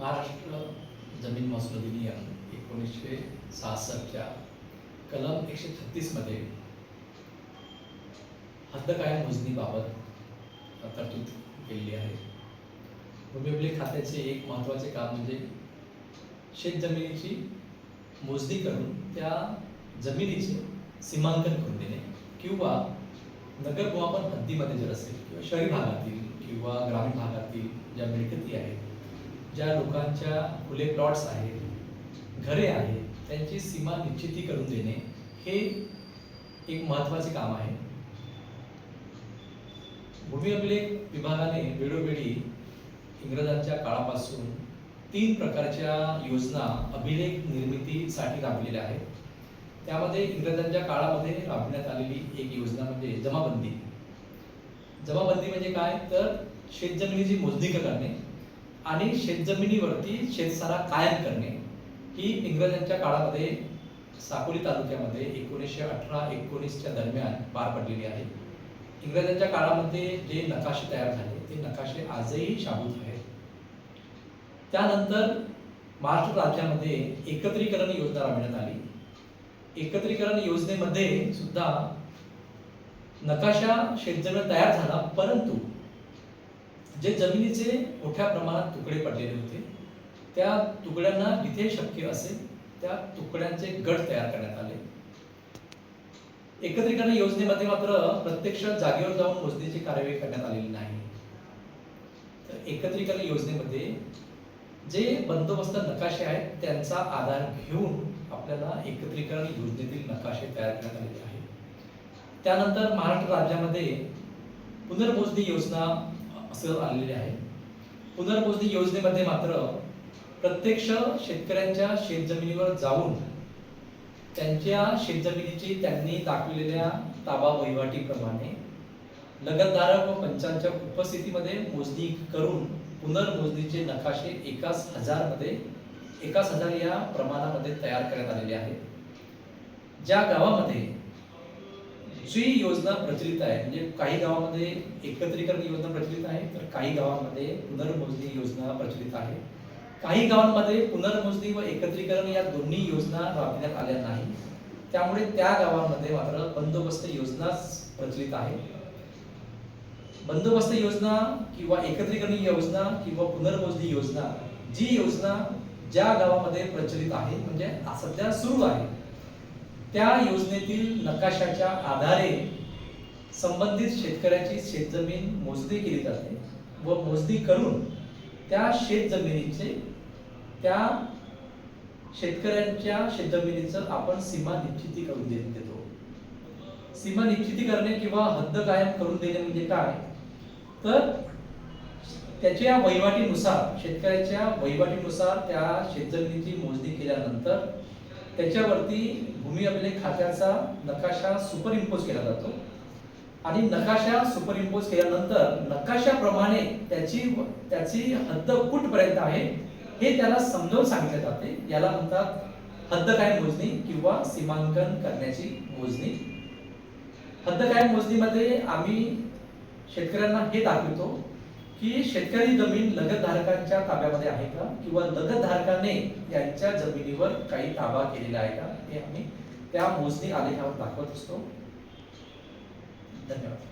महाराष्ट्र जमीन महसूल अधिनियम एकोणीसशे सहासष्टच्या कलम एकशे छत्तीसमध्ये हद्द कायम मोजणीबाबत तरतूद केलेली आहे. भूमी खात्याचे एक महत्त्वाचे काम म्हणजे शेतजमिनीची मोजणी करून त्या जमिनीचे सीमांकन करून देणे किंवा नगर गोवापन हद्दीमध्ये जर असेल किंवा शहरी भागातील किंवा ग्रामीण भागातील ज्या मिळकती आहेत ज्या लोकांच्या खुले प्लॉट्स आहेत घरे आहेत त्यांची सीमा निश्चिती करून देणे हे एक महत्त्वाचे काम आहे. भूमी अभिलेख विभागाने वेळोवेळी इंग्रजांच्या काळापासून तीन प्रकारच्या योजना अभिलेख निर्मितीसाठी राबलेल्या आहेत. त्यामध्ये इंग्रजांच्या काळामध्ये राबण्यात आलेली एक योजना म्हणजे जमाबंदी. जमाबंदी म्हणजे काय? तर शेतजमिनीची मोजणी करणे. आणि शेतजमिनीवरती शेतसारा कायम करणे ही इंग्रजांच्या काळामध्ये साकोली तालुक्यामध्ये एकोणीसशे अठरा एकोणीसच्या दरम्यान पार पडलेली आहे. इंग्रजांच्या काळामध्ये जे नकाशे तयार झाले ते नकाशे आजही शाबूत आहेत. त्यानंतर महाराष्ट्र राज्यामध्ये एकत्रीकरण योजना राबविण्यात आली. एकत्रीकरण योजनेमध्ये सुद्धा नकाशा शेतजमीन तयार झाला परंतु जे जमिनीचे मोठ्या प्रमाणात तुकडे पडलेले होते त्या तुकड्यांना जिथे शक्य असेल त्या तुकड्यांचे गट तयार करण्यात आले. एकत्रीकरण योजनेमध्ये मात्र प्रत्यक्ष जागेवर जाऊन मोजणीची कार्यवाही करण्यात आलेली नाही. तर एकत्रीकरण योजनेमध्ये जे बंदोबस्त नकाशे आहेत त्यांचा आधार घेऊन आपल्याला एकत्रीकरण योजनेतील नकाशे तयार करण्यात आलेले आहे त्यानंतर महाराष्ट्र राज्यामध्ये पुनर्मोजणी योजना असं आलेले आहे. पुनर्मोजणी योजनेमध्ये मात्र प्रत्यक्ष शेतकऱ्यांच्या शेतजमिनीवर जाऊन त्यांच्या शेतजमिनीची त्यांनी दाखविलेल्या ताबा वहिवाटीप्रमाणे लगतधारक व पंचांच्या उपस्थितीमध्ये मोजणी करून पुनर्मोजणीचे नकाशे एकाच हजारमध्ये एकाच हजार या प्रमाणामध्ये तयार करण्यात आलेले आहेत. ज्या गावामध्ये जी योजना प्रचलित आहे. म्हणजे काही गावामध्ये एकत्रीकरण योजना प्रचलित आहे तर काही गावांमध्ये पुनर्मोजणी योजना प्रचलित आहे. काही गावांमध्ये पुनर्मोजणी व एकत्रीकरण या दोन्ही योजना राबविण्यात आल्या नाही. त्यामुळे त्या गावांमध्ये मात्र बंदोबस्त योजना प्रचलित आहे. बंदोबस्त योजना किंवा एकत्रीकरण योजना किंवा पुनर्मोजणी योजना जी योजना ज्या गावामध्ये प्रचलित आहे म्हणजे सध्या सुरू आहे त्या योजनेतील नकाशाच्या आधारे संबंधित शेतकऱ्याची शेतजमीन मोजणी केली जाते व मोजणी करून त्या शेतजमिनीचे त्या शेतकऱ्यांच्या शेतजमिनीचं आपण सीमा निश्चिती करून दे- देतो. सीमा निश्चिती करणे किंवा हद्द कायम करून देणे म्हणजे काय? तर त्याच्या वहिवाटीनुसार शेतकऱ्याच्या वहिवाटीनुसार त्या शेतजमिनीची मोजणी केल्यानंतर त्याच्यावरती भूमी अभिलेख खात्याचा नकाशा सुपर इम्पोज केला जातो. आणि नकाशा सुपर इम्पोज केल्यानंतर नकाशाप्रमाणे त्याची त्याची हद्द कुठपर्यंत आहे हे त्याला समजावून सांगितले जाते. याला म्हणतात हद्द कायम मोजणी किंवा सीमांकन करण्याची मोजणी. हद्द कायम मोजणीमध्ये आम्ही शेतकऱ्यांना हे दाखवतो. की शेतकरी जमीन लगतधारकांच्या ताब्यामध्ये आहे का? किंवा लगतधारकाने यांच्या जमिनीवर काही ताबा केलेला आहे का? हे आम्ही त्या मोजणी आलेखावर दाखवत असतो. धन्यवाद.